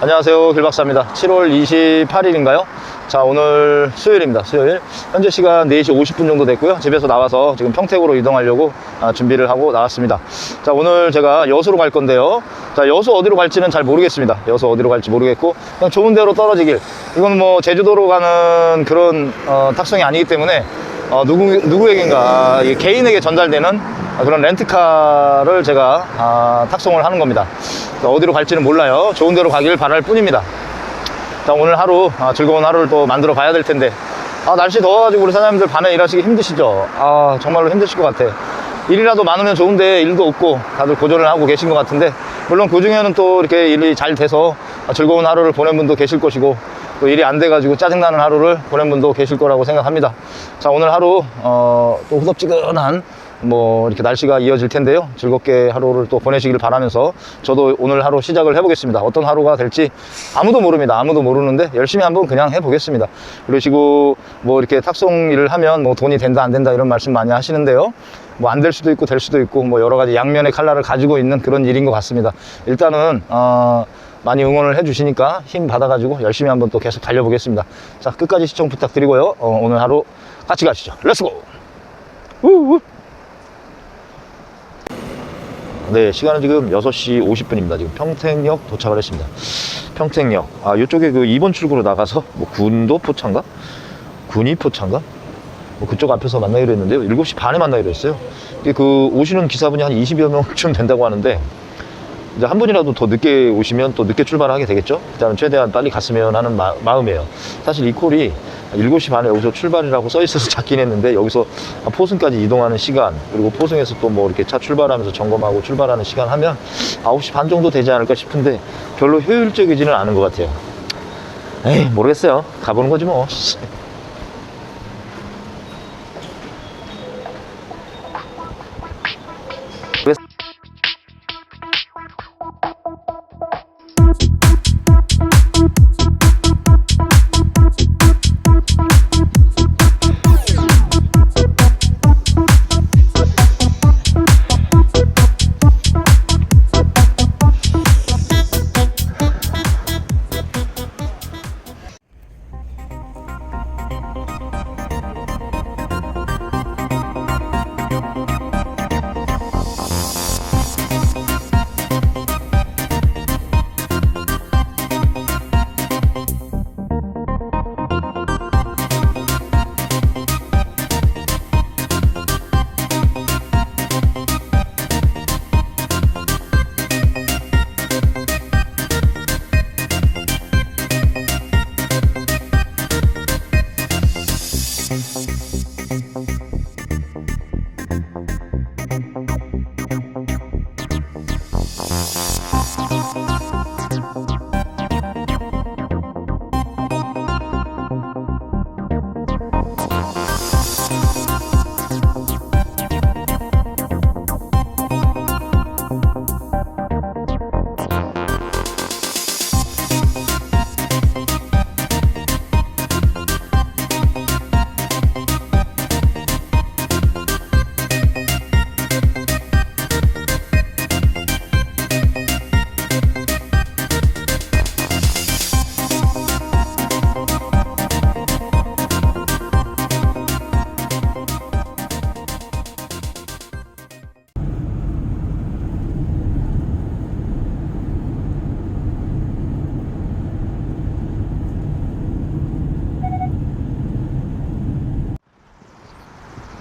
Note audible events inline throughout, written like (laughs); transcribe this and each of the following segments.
안녕하세요. 길박사입니다. 7월 28일인가요? 자 오늘 수요일입니다. 수요일. 현재 시간 4시 50분 정도 됐고요. 집에서 나와서 지금 평택으로 이동하려고 아, 준비를 하고 나왔습니다. 자 오늘 제가 여수로 갈 건데요. 자 여수 어디로 갈지는 잘 모르겠습니다. 여수 어디로 갈지 모르겠고 그냥 좋은 데로 떨어지길. 이건 뭐 제주도로 가는 그런 어, 탁송이 아니기 때문에 어, 누구, 누구에겐가 이 개인에게 전달되는 그런 렌트카를 제가 아, 탁송을 하는 겁니다. 어디로 갈지는 몰라요. 좋은 데로 가길 바랄 뿐입니다. 자, 오늘 하루 아, 즐거운 하루를 또 만들어 가야 될 텐데 아, 날씨 더워가지고 우리 사장님들 밤에 일하시기 힘드시죠? 아, 정말로 힘드실 것 같아. 일이라도 많으면 좋은데 일도 없고 다들 고전을 하고 계신 것 같은데 물론 그 중에는 또 이렇게 일이 잘 돼서 즐거운 하루를 보낸 분도 계실 것이고 또 일이 안 돼가지고 짜증나는 하루를 보낸 분도 계실 거라고 생각합니다. 자 오늘 하루 어, 또 후덥지근한 뭐 이렇게 날씨가 이어질 텐데요. 즐겁게 하루를 또 보내시길 바라면서 저도 오늘 하루 시작을 해보겠습니다. 어떤 하루가 될지 아무도 모릅니다. 아무도 모르는데 열심히 한번 그냥 해보겠습니다. 그러시고 뭐 이렇게 탁송 일을 하면 뭐 돈이 된다 안 된다 이런 말씀 많이 하시는데요. 뭐 안 될 수도 있고 될 수도 있고 뭐 여러 가지 양면의 칼날을 가지고 있는 그런 일인 것 같습니다. 일단은 어, 많이 응원을 해주시니까 힘 받아가지고 열심히 한번 또 계속 달려보겠습니다. 자 끝까지 시청 부탁드리고요. 어, 오늘 하루 같이 가시죠. 렛츠고! 우우. 네, 시간은 지금 6시 50분입니다. 지금 평택역 도착을 했습니다. 평택역. 아, 이쪽에 그 2번 출구로 나가서 뭐 군도 포차인가? 군이 포차인가? 뭐 그쪽 앞에서 만나기로 했는데요. 7시 반에 만나기로 했어요. 그 오시는 기사분이 한 20여 명쯤 된다고 하는데 이제 한 분이라도 더 늦게 오시면 또 늦게 출발하게 되겠죠. 일단은 최대한 빨리 갔으면 하는 마, 마음이에요. 사실 이 콜이 7시 반에 여기서 출발이라고 써 있어서 (laughs) 잡긴 했는데 여기서 포승까지 이동하는 시간 그리고 포승에서 또 뭐 이렇게 차 출발하면서 점검하고 출발하는 시간 하면 9시 반 정도 되지 않을까 싶은데 별로 효율적이지는 않은 것 같아요. 에이 모르겠어요. 가보는 거지 뭐. (laughs)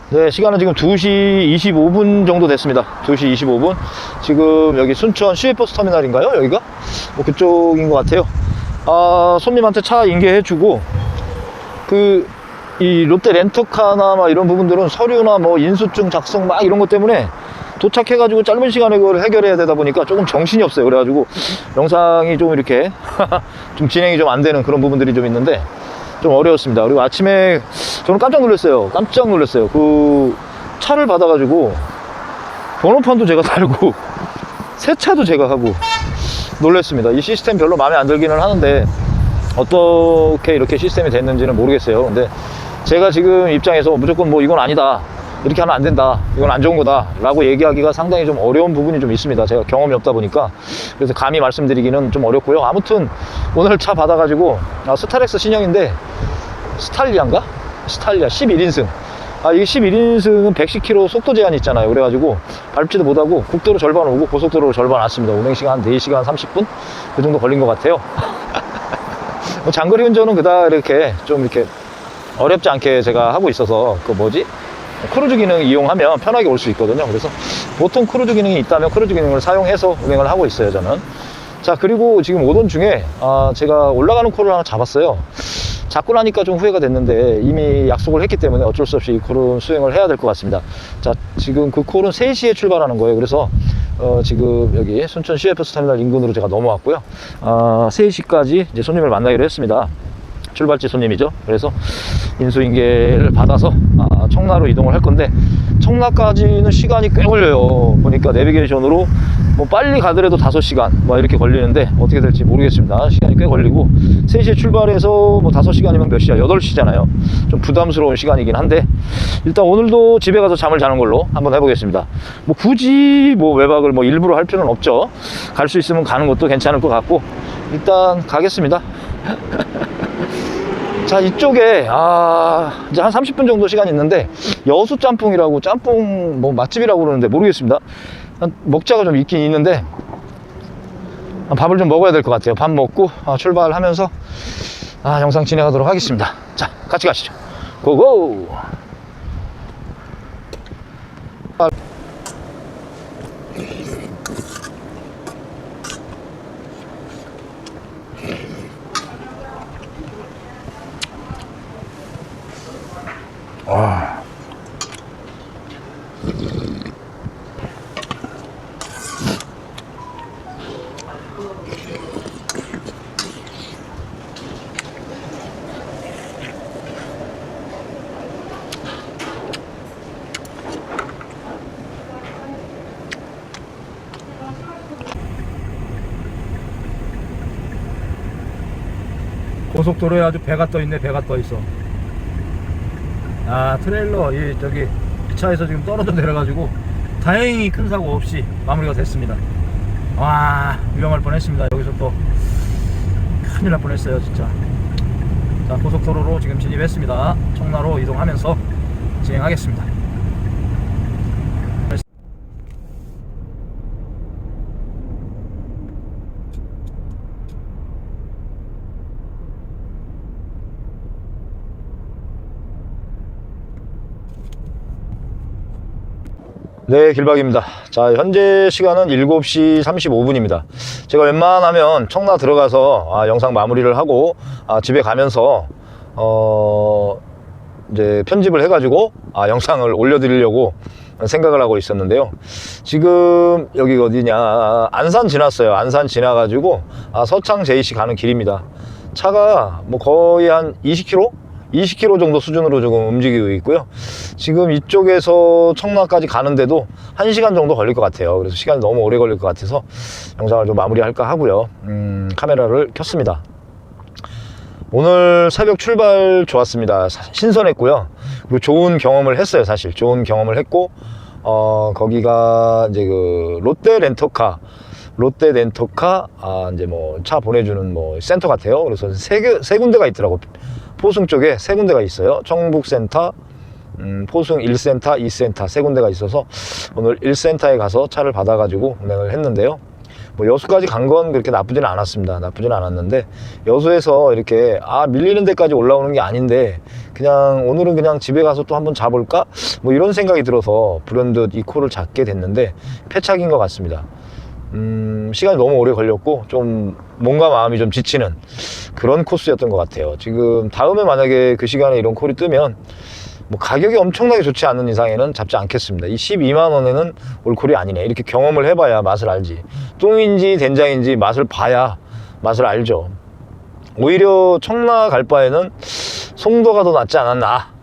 네, 시간은 지금 2시 25분 정도 됐습니다. 2시 25분. 지금 여기 순천 시외버스 터미널인가요? 여기가? 뭐 그쪽인 것 같아요. 아, 손님한테 차 인계해주고, 그, 이 롯데 렌터카나 막 이런 부분들은 서류나 뭐 인수증 작성 막 이런 것 때문에 도착해가지고 짧은 시간에 그걸 해결해야 되다 보니까 조금 정신이 없어요. 그래가지고 영상이 좀 이렇게 (laughs) 좀 진행이 좀 안 되는 그런 부분들이 좀 있는데 좀 어려웠습니다. 그리고 아침에 저는 깜짝 놀랐어요. 깜짝 놀랐어요. 그 차를 받아가지고 번호판도 제가 달고 (laughs) 세차도 제가 하고 놀랐습니다. 이 시스템 별로 마음에 안 들기는 하는데 어떻게 이렇게 시스템이 됐는지는 모르겠어요. 근데 제가 지금 입장에서 무조건 뭐 이건 아니다. 이렇게 하면 안 된다. 이건 안 좋은 거다. 라고 얘기하기가 상당히 좀 어려운 부분이 좀 있습니다. 제가 경험이 없다 보니까. 그래서 감히 말씀드리기는 좀 어렵고요. 아무튼 오늘 차 받아가지고 아, 스타렉스 신형인데 스탈리아인가? 스탈리아 11인승. 아, 이게 11인승은 110km 속도 제한이 있잖아요. 그래가지고 밟지도 못하고 국도로 절반 오고 고속도로로 절반 왔습니다. 운행시간 한 4시간 30분? 그 정도 걸린 것 같아요. (laughs) 뭐 장거리 운전은 그다 이렇게 좀 이렇게 어렵지 않게 제가 하고 있어서 그 뭐지? 크루즈 기능 이용하면 편하게 올 수 있거든요. 그래서 보통 크루즈 기능이 있다면 크루즈 기능을 사용해서 운행을 하고 있어요, 저는. 자, 그리고 지금 오던 중에 아, 제가 올라가는 콜을 하나 잡았어요. 잡고 나니까 좀 후회가 됐는데 이미 약속을 했기 때문에 어쩔 수 없이 이 콜은 수행을 해야 될 것 같습니다. 자, 지금 그 콜은 3시에 출발하는 거예요. 그래서 어, 지금 여기 순천 CFS 터미널 인근으로 제가 넘어왔고요. 아, 3시까지 이제 손님을 만나기로 했습니다. 출발지 손님이죠. 그래서 인수인계를 받아서 아, 청라로 이동을 할 건데 청라까지는 시간이 꽤 걸려요. 보니까 내비게이션으로 뭐 빨리 가더라도 5시간 뭐 이렇게 걸리는데 어떻게 될지 모르겠습니다. 시간이 꽤 걸리고 3시에 출발해서 뭐 5시간이면 몇 시야? 8시잖아요. 좀 부담스러운 시간이긴 한데 일단 오늘도 집에 가서 잠을 자는 걸로 한번 해보겠습니다. 뭐 굳이 뭐 외박을 뭐 일부러 할 필요는 없죠. 갈 수 있으면 가는 것도 괜찮을 것 같고 일단 가겠습니다. (laughs) 자 이쪽에 아 이제 한 30분 정도 시간 있는데 여수 짬뽕이라고 짬뽕 뭐 맛집이라고 그러는데 모르겠습니다. 한 먹자가 좀 있긴 있는데 아, 밥을 좀 먹어야 될 것 같아요. 밥 먹고 아, 출발하면서 아, 영상 진행하도록 하겠습니다. 자 같이 가시죠. 고고 고속도로에 아주 배가 떠 있네 배가 떠 있어. 아 트레일러 이 저기 기차에서 지금 떨어져 내려가지고 다행히 큰 사고 없이 마무리가 됐습니다. 와 위험할 뻔했습니다. 여기서 또 큰일 날 뻔했어요 진짜. 자 고속도로로 지금 진입했습니다. 청라로 이동하면서 진행하겠습니다 네, 길박입니다. 자, 현재 시간은 7시 35분입니다. 제가 웬만하면 청라 들어가서 아, 영상 마무리를 하고 아, 집에 가면서 어, 이제 편집을 해 가지고 아, 영상을 올려드리려고 생각을 하고 있었는데요. 지금 여기 어디냐 안산 지났어요. 안산 지나 가지고 아, 서창 JC 가는 길입니다. 차가 뭐 거의 한 20km? 20km 정도 수준으로 조금 움직이고 있고요. 지금 이쪽에서 청라까지 가는데도 1시간 정도 걸릴 것 같아요. 그래서 시간이 너무 오래 걸릴 것 같아서 영상을 좀 마무리할까 하고요. 음, 카메라를 켰습니다. 오늘 새벽 출발 좋았습니다. 사- 신선했고요. 그리고 좋은 경험을 했어요, 사실. 좋은 경험을 했고, 어, 거기가 이제 그 롯데 렌터카, 롯데 렌터카, 아, 이제 뭐 차 보내주는 뭐 센터 같아요. 그래서 세, 개- 세 군데가 있더라고. 포승 쪽에 세 군데가 있어요. 청북센터, 음, 포승 1센터, 2센터 세 군데가 있어서 오늘 1센터에 가서 차를 받아가지고 운행을 했는데요. 뭐 여수까지 간 건 그렇게 나쁘지는 않았습니다. 나쁘지는 않았는데 여수에서 이렇게 아 밀리는 데까지 올라오는 게 아닌데 그냥 오늘은 그냥 집에 가서 또 한번 자볼까 뭐 이런 생각이 들어서 불현듯 이 코를 잡게 됐는데 패착인 것 같습니다. 음, 시간이 너무 오래 걸렸고 좀 몸과 마음이 좀 지치는 그런 코스였던 것 같아요. 지금 다음에 만약에 그 시간에 이런 콜이 뜨면 뭐 가격이 엄청나게 좋지 않은 이상에는 잡지 않겠습니다. 이 12만 원에는 올 콜이 아니네. 이렇게 경험을 해봐야 맛을 알지. 똥인지 된장인지 맛을 봐야 맛을 알죠. 오히려 청라 갈 바에는 송도가 더 낫지 않았나.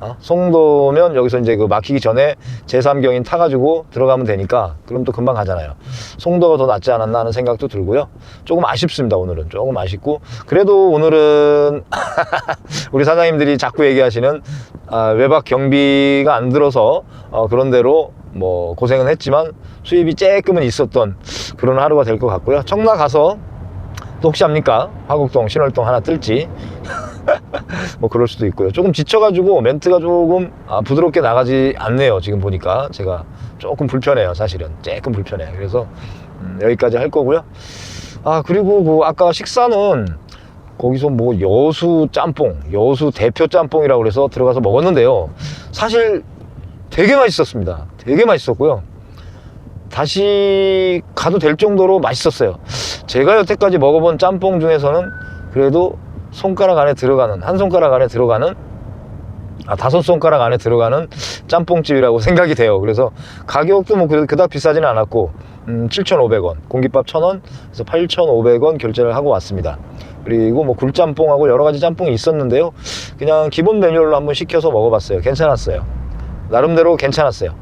어? 송도면 여기서 이제 그 막히기 전에 제3경인 타가지고 들어가면 되니까 그럼 또 금방 가잖아요. 송도가 더 낫지 않았나 하는 생각도 들고요. 조금 아쉽습니다, 오늘은. 조금 아쉽고. 그래도 오늘은 (laughs) 우리 사장님들이 자꾸 얘기하시는 아, 외박 경비가 안 들어서 어, 그런 대로 뭐 고생은 했지만 수입이 조금은 있었던 그런 하루가 될 것 같고요. 청라 가서 또 혹시 합니까? 화곡동, 신월동 하나 뜰지. (laughs) (laughs) 뭐 그럴 수도 있고요. 조금 지쳐가지고 멘트가 조금 아, 부드럽게 나가지 않네요. 지금 보니까 제가 조금 불편해요. 사실은 조금 불편해요. 그래서 음, 여기까지 할 거고요. 아 그리고 그 아까 식사는 거기서 뭐 여수 짬뽕, 여수 대표 짬뽕이라고 그래서 들어가서 먹었는데요. 사실 되게 맛있었습니다. 되게 맛있었고요. 다시 가도 될 정도로 맛있었어요. 제가 여태까지 먹어본 짬뽕 중에서는 그래도 손가락 안에 들어가는, 한 손가락 안에 들어가는, 아, 다섯 손가락 안에 들어가는 짬뽕집이라고 생각이 돼요. 그래서 가격도 뭐 그닥 비싸지는 않았고, 음, 7,500원, 공깃밥 1,000원, 그래서 8,500원 결제를 하고 왔습니다. 그리고 뭐 굴짬뽕하고 여러 가지 짬뽕이 있었는데요. 그냥 기본 메뉴로 한번 시켜서 먹어봤어요. 괜찮았어요. 나름대로 괜찮았어요.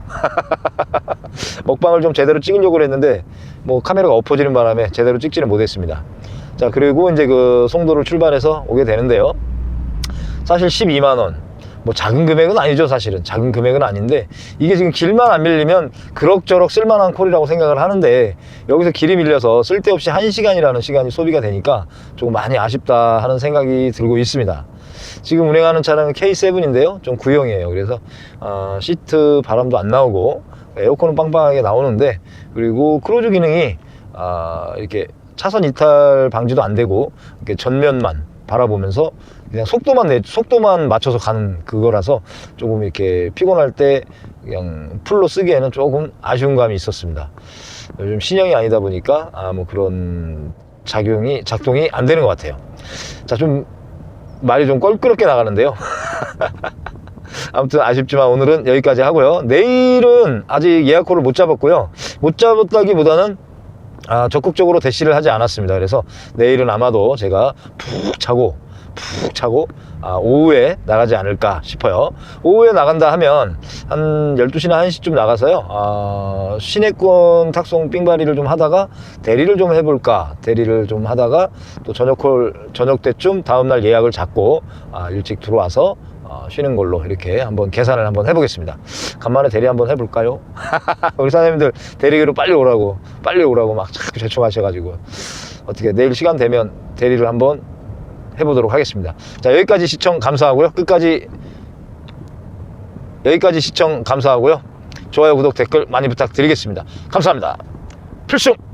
(laughs) 먹방을 좀 제대로 찍으려고 했는데 뭐 카메라가 엎어지는 바람에 제대로 찍지는 못했습니다. 자 그리고 이제 그 송도를 출발해서 오게 되는데요. 사실 12만 원. 뭐 작은 금액은 아니죠 사실은 작은 금액은 아닌데 이게 지금 길만 안 밀리면 그럭저럭 쓸만한 콜이라고 생각을 하는데 여기서 길이 밀려서 쓸데없이 1시간이라는 시간이 소비가 되니까 조금 많이 아쉽다 하는 생각이 들고 있습니다 지금 운행하는 차량은 K7인데요 좀 구형이에요 그래서 어, 시트 바람도 안 나오고 에어컨은 빵빵하게 나오는데 그리고 크루즈 기능이 아, 이렇게 차선 이탈 방지도 안 되고 이렇게 전면만 바라보면서 그냥 속도만 내 속도만 맞춰서 가는 그거라서 조금 이렇게 피곤할 때 그냥 풀로 쓰기에는 조금 아쉬운 감이 있었습니다. 요즘 신형이 아니다 보니까 아 뭐 그런 작용이 작동이 안 되는 것 같아요. 자 좀 말이 좀 껄끄럽게 나가는데요. (laughs) 아무튼 아쉽지만 오늘은 여기까지 하고요. 내일은 아직 예약콜을 못 잡았고요. 못 잡았다기보다는 아, 적극적으로 대시를 하지 않았습니다. 그래서 내일은 아마도 제가 푹 자고 푹 자고 아, 오후에 나가지 않을까 싶어요. 오후에 나간다 하면 한 12시나 1시쯤 나가서요. 아, 시내권 탁송 삥바리를 좀 하다가 대리를 좀 해볼까. 대리를 좀 하다가 또 저녁 콜, 저녁 때쯤 다음날 예약을 잡고 아, 일찍 들어와서 어, 쉬는 걸로 이렇게 한번 계산을 한번 해보겠습니다. 간만에 대리 한번 해볼까요? (laughs) 우리 사장님들 대리기로 빨리 오라고 빨리 오라고 막 자꾸 재촉하셔가지고 어떻게 내일 시간 되면 대리를 한번 해보도록 하겠습니다. 자 여기까지 시청 감사하고요. 끝까지 여기까지 시청 감사하고요. 좋아요, 구독, 댓글 많이 부탁드리겠습니다. 감사합니다. 필승!